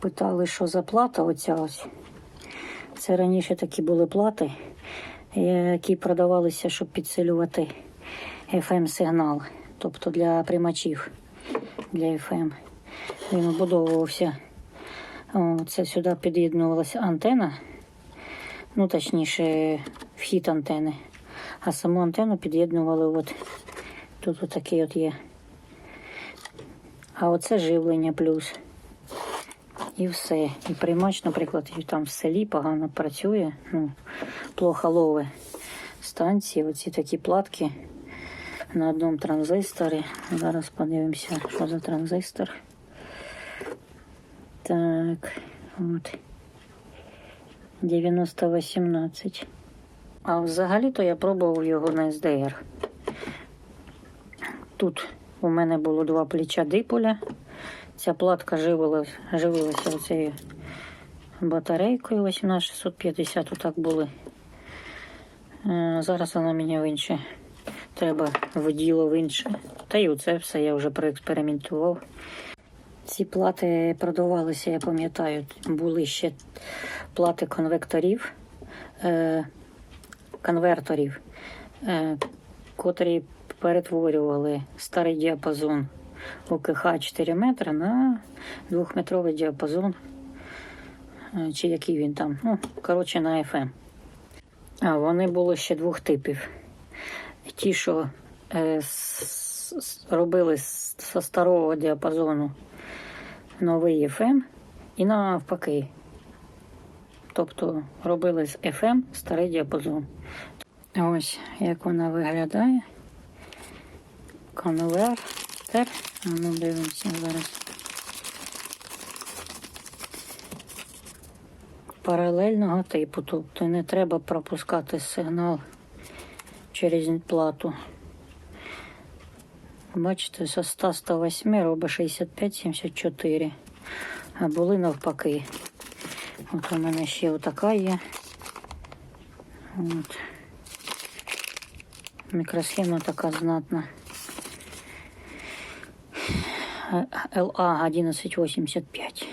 Питали, що за плата оця ось. Це раніше такі були плати, які продавалися, щоб підсилювати FM-сигнал, тобто для приймачів для FM. Він вбудовувався. Це сюди під'єднувалася антена, ну точніше, вхід антени. А саму антенну під'єднували от тут отакий от є. А оце живлення плюс. І все. І приймач, наприклад, там в селі погано працює, ну, плохо лове станції, оці такі платки на одному транзисторі. Зараз подивимося, що за транзистор. Так, от. 9018. А взагалі-то я пробував його на SDR. Тут у мене було два плеча диполя. Ця платка живилась, живилася оцією батарейкою 18650, отак були. Е, Зараз вона мені в інше. Треба в діло в інше. Та й оце все я вже проекспериментував. Ці плати продавалися, я пам'ятаю, були ще плати конвекторів, е, конверторів, е, котрі перетворювали старий діапазон ОКХ 4 метри на двохметровий діапазон, е, чи який він там, ну, коротше, на FM. А вони були ще двох типів. Ті, що е, робили з со старого діапазону новий FM і навпаки. Тобто робили з FM старий діапазон. Ось як вона виглядає. Конвертер. А ну дивимося зараз. Паралельного типу, тобто не треба пропускати сигнал через плату. Бачите, со 100-108 робить 65-74. А були навпаки. От у мене ще отака є. От. Мікросхема така знатна. LA 1185.